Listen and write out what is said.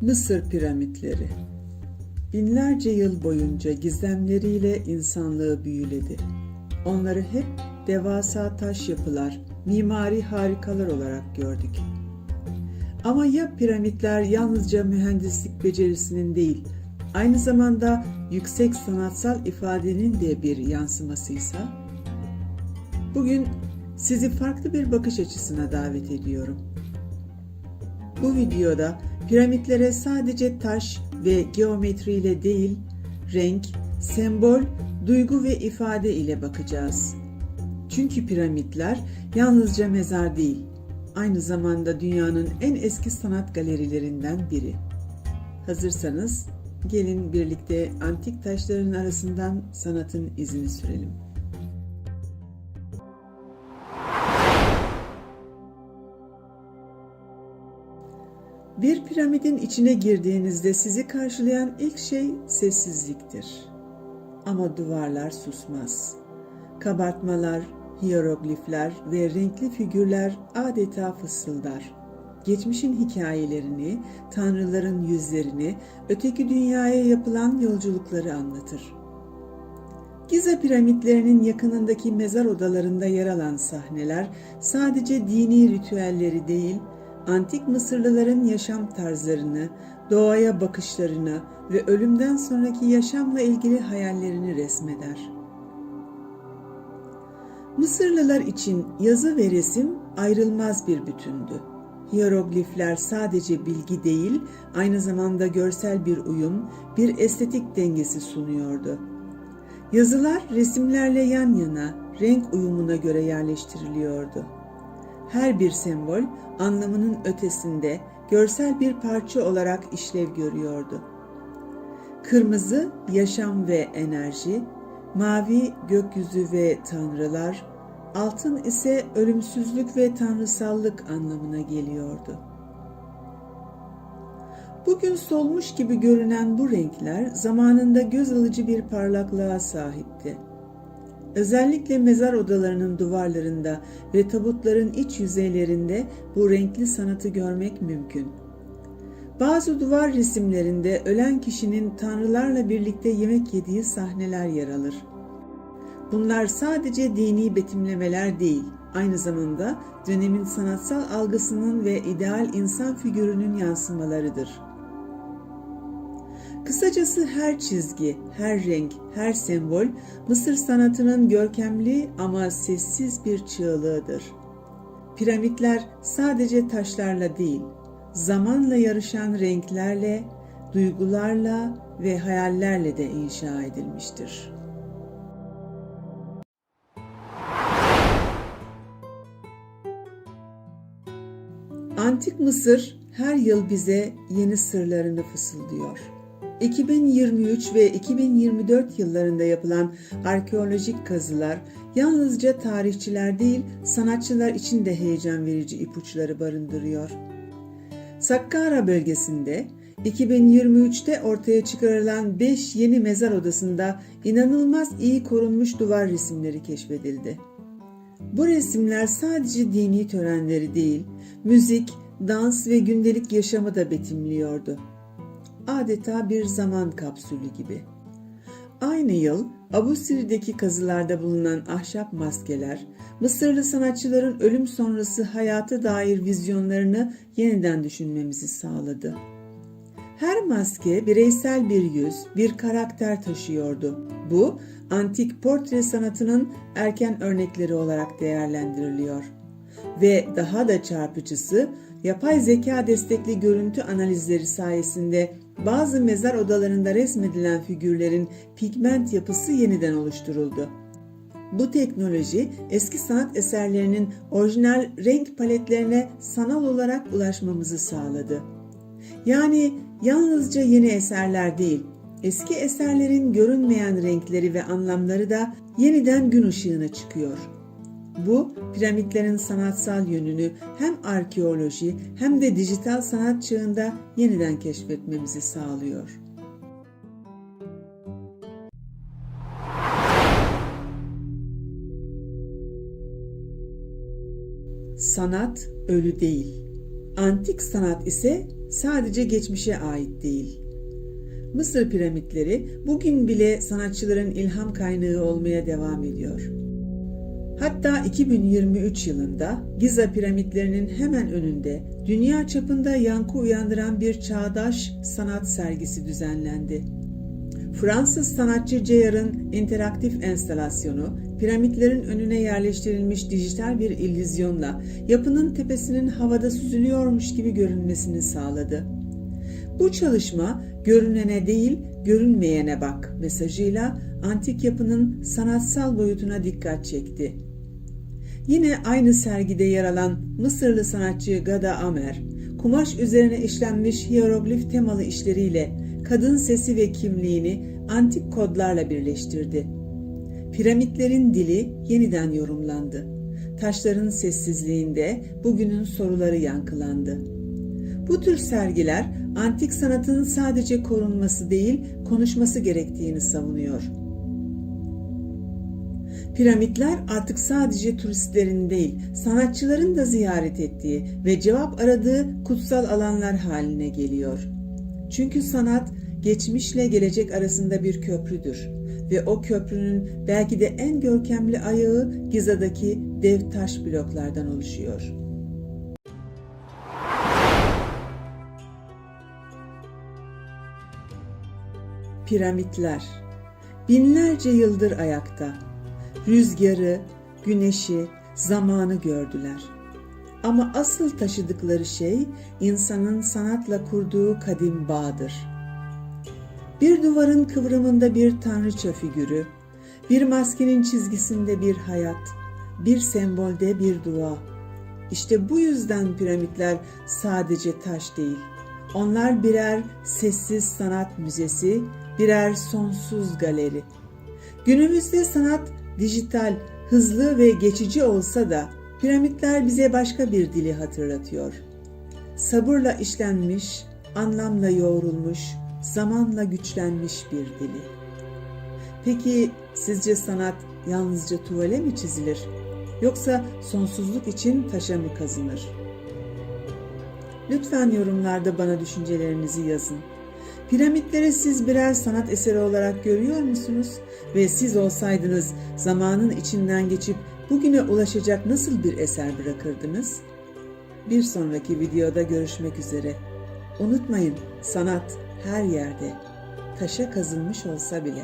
Mısır piramitleri Binlerce yıl boyunca gizemleriyle insanlığı büyüledi. Onları hep devasa taş yapılar, mimari harikalar olarak gördük. Ama ya piramitler yalnızca mühendislik becerisinin değil, aynı zamanda yüksek sanatsal ifadenin de bir yansımasıysa? Bugün sizi farklı bir bakış açısına davet ediyorum. Bu videoda piramitlere sadece taş ve geometriyle değil, renk, sembol, duygu ve ifade ile bakacağız. Çünkü piramitler yalnızca mezar değil, aynı zamanda dünyanın en eski sanat galerilerinden biri. Hazırsanız gelin birlikte antik taşların arasından sanatın izini sürelim. Bir piramidin içine girdiğinizde sizi karşılayan ilk şey sessizliktir. Ama duvarlar susmaz. Kabartmalar, hieroglifler ve renkli figürler adeta fısıldar. Geçmişin hikayelerini, tanrıların yüzlerini, öteki dünyaya yapılan yolculukları anlatır. Giza piramitlerinin yakınındaki mezar odalarında yer alan sahneler sadece dini ritüelleri değil, antik Mısırlıların yaşam tarzlarını, doğaya bakışlarını ve ölümden sonraki yaşamla ilgili hayallerini resmeder. Mısırlılar için yazı ve resim ayrılmaz bir bütündü. Hieroglifler sadece bilgi değil, aynı zamanda görsel bir uyum, bir estetik dengesi sunuyordu. Yazılar resimlerle yan yana, renk uyumuna göre yerleştiriliyordu. Her bir sembol anlamının ötesinde görsel bir parça olarak işlev görüyordu. Kırmızı yaşam ve enerji, mavi gökyüzü ve tanrılar, altın ise ölümsüzlük ve tanrısallık anlamına geliyordu. Bugün solmuş gibi görünen bu renkler zamanında göz alıcı bir parlaklığa sahipti. Özellikle mezar odalarının duvarlarında ve tabutların iç yüzeylerinde bu renkli sanatı görmek mümkün. Bazı duvar resimlerinde ölen kişinin tanrılarla birlikte yemek yediği sahneler yer alır. Bunlar sadece dini betimlemeler değil, aynı zamanda dönemin sanatsal algısının ve ideal insan figürünün yansımalarıdır. Kısacası her çizgi, her renk, her sembol Mısır sanatının görkemli ama sessiz bir çığlığıdır. Piramitler sadece taşlarla değil, zamanla yarışan renklerle, duygularla ve hayallerle de inşa edilmiştir. Antik Mısır her yıl bize yeni sırlarını fısıldıyor. 2023 ve 2024 yıllarında yapılan arkeolojik kazılar yalnızca tarihçiler değil, sanatçılar için de heyecan verici ipuçları barındırıyor. Sakkara bölgesinde 2023'te ortaya çıkarılan 5 yeni mezar odasında inanılmaz iyi korunmuş duvar resimleri keşfedildi. Bu resimler sadece dini törenleri değil, müzik, dans ve gündelik yaşamı da betimliyordu. Adeta bir zaman kapsülü gibi. Aynı yıl Abu Sir'deki kazılarda bulunan ahşap maskeler, Mısırlı sanatçıların ölüm sonrası hayata dair vizyonlarını yeniden düşünmemizi sağladı. Her maske bireysel bir yüz, bir karakter taşıyordu. Bu, antik portre sanatının erken örnekleri olarak değerlendiriliyor. Ve daha da çarpıcısı, yapay zeka destekli görüntü analizleri sayesinde bazı mezar odalarında resmedilen figürlerin pigment yapısı yeniden oluşturuldu. Bu teknoloji eski sanat eserlerinin orijinal renk paletlerine sanal olarak ulaşmamızı sağladı. Yani yalnızca yeni eserler değil, eski eserlerin görünmeyen renkleri ve anlamları da yeniden gün ışığına çıkıyor. Bu piramitlerin sanatsal yönünü hem arkeoloji hem de dijital sanat çağında yeniden keşfetmemizi sağlıyor. Sanat ölü değil. Antik sanat ise sadece geçmişe ait değil. Mısır piramitleri bugün bile sanatçıların ilham kaynağı olmaya devam ediyor. Hatta 2023 yılında Giza piramitlerinin hemen önünde dünya çapında yankı uyandıran bir çağdaş sanat sergisi düzenlendi. Fransız sanatçı Ceyar'ın interaktif enstalasyonu, piramitlerin önüne yerleştirilmiş dijital bir illüzyonla yapının tepesinin havada süzülüyormuş gibi görünmesini sağladı. Bu çalışma görünene değil, görünmeyene bak mesajıyla antik yapının sanatsal boyutuna dikkat çekti. Yine aynı sergide yer alan Mısırlı sanatçı Gada Amer, kumaş üzerine işlenmiş hieroglif temalı işleriyle kadın sesi ve kimliğini antik kodlarla birleştirdi. Piramitlerin dili yeniden yorumlandı. Taşların sessizliğinde bugünün soruları yankılandı. Bu tür sergiler antik sanatın sadece korunması değil, konuşması gerektiğini savunuyor. Piramitler artık sadece turistlerin değil, sanatçıların da ziyaret ettiği ve cevap aradığı kutsal alanlar haline geliyor. Çünkü sanat geçmişle gelecek arasında bir köprüdür ve o köprünün belki de en görkemli ayağı Giza'daki dev taş bloklardan oluşuyor. Piramitler binlerce yıldır ayakta. Rüzgarı, güneşi, zamanı gördüler. Ama asıl taşıdıkları şey insanın sanatla kurduğu kadim bağdır. Bir duvarın kıvrımında bir tanrıça figürü, bir maskenin çizgisinde bir hayat, bir sembolde bir dua. İşte bu yüzden piramitler sadece taş değil. Onlar birer sessiz sanat müzesi, birer sonsuz galeri. Günümüzde sanat dijital, hızlı ve geçici olsa da piramitler bize başka bir dili hatırlatıyor. Sabırla işlenmiş, anlamla yoğrulmuş, zamanla güçlenmiş bir dili. Peki sizce sanat yalnızca tuvale mi çizilir? Yoksa sonsuzluk için taşa mı kazınır? Lütfen yorumlarda bana düşüncelerinizi yazın. Piramitleri siz birer sanat eseri olarak görüyor musunuz? Ve siz olsaydınız zamanın içinden geçip bugüne ulaşacak nasıl bir eser bırakırdınız? Bir sonraki videoda görüşmek üzere. Unutmayın sanat her yerde, taşa kazınmış olsa bile.